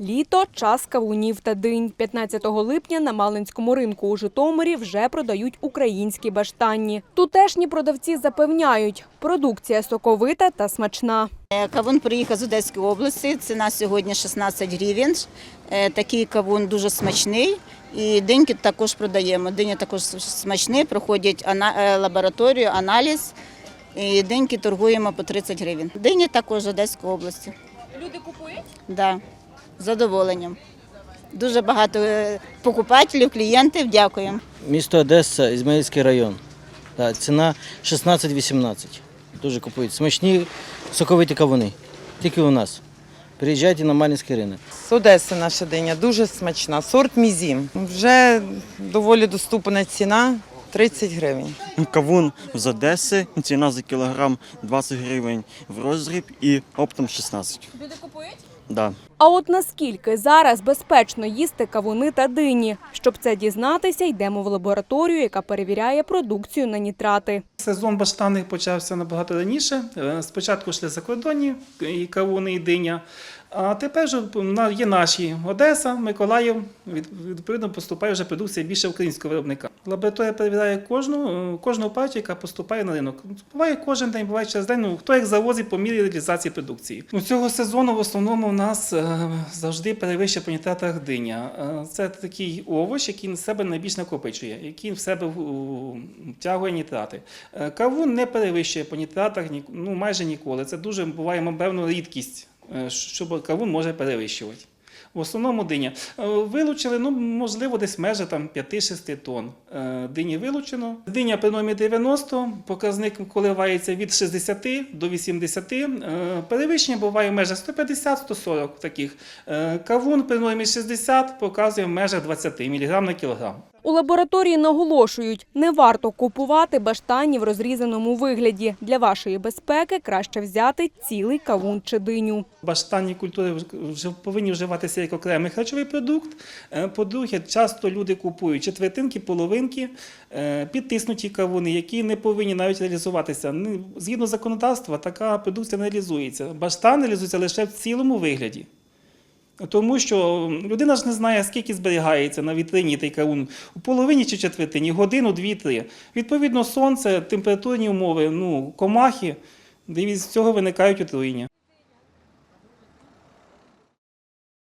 Літо – час кавунів та динь. 15 липня на Малинському ринку у Житомирі вже продають українські баштанні. Тутешні продавці запевняють, продукція соковита та смачна. Е, Кавун приїхав з Одеської області. Ціна сьогодні 16 гривень. Е, Такий кавун дуже смачний. І деньки також продаємо. Диня також смачний, проходять е, лабораторію, аналіз. І деньки торгуємо по 30 гривень. Дині також з Одеської області. Люди купують? Да, з задоволенням. Дуже багато е, покупателів, клієнтів. Дякуємо. Місто Одеса, Ізмаїльський район. Да, ціна 16-18. Дуже купують. Смачні соковиті кавуни. Тільки у нас. Приїжджайте на Малінський ринок. З Одеси наша диня дуже смачна. Сорт мізім. Вже доволі доступна ціна 30 гривень. Кавун з Одеси, ціна за кілограм 20 гривень в розріб і оптом 16. Люди купують? Да. А от наскільки зараз безпечно їсти кавуни та дині? Щоб це дізнатися, йдемо в лабораторію, яка перевіряє продукцію на нітрати. Сезон баштанних почався набагато раніше. Е, Спочатку йшли закордонні і кавуни, і диня. А тепер вже є наші Одеса, Миколаїв. Відповідно, поступає вже продукція більше українського виробника. Лабораторія перевіряє кожну, е, кожну партію, яка поступає на ринок. Буває кожен день, буває через день. Ну, хто як завозить по мірі реалізації продукції. У цього сезону в основному у нас е, завжди перевищує по нітратах диня. Е, Це такий овоч, який на себе найбільш накопичує, який в себе втягує нітрати. Кавун не перевищує по нітратах ні- ну, майже ніколи. Це дуже буває, певно, рідкість, е, що кавун може перевищувати. В основному диня. Е, Вилучили, ну, можливо, десь межа там 5-6 тонн. Е, Дині вилучено. Диня при нормі 90, показник коливається від 60 до 80. Е, Перевищення буває в межах 150-140 таких. Кавун при нормі 60 показує в межах 20 мг на кілограм. У лабораторії наголошують, не варто купувати баштанні в розрізаному вигляді. Для вашої безпеки краще взяти цілий кавун чи диню. Баштанні культури вже повинні вживатися як окремий харчовий продукт. Е, По-друге, часто люди купують четвертинки, половинки, е, підтиснуті кавуни, які не повинні навіть реалізуватися. Ну, Згідно законодавства, така продукція не реалізується. Баштан реалізується лише в цілому вигляді. Тому що людина ж не знає, скільки зберігається на вітрині той кавун у половині чи четвертині, годину, дві-три. Відповідно, сонце, температурні умови, ну, комахи, де від цього виникають отруєння.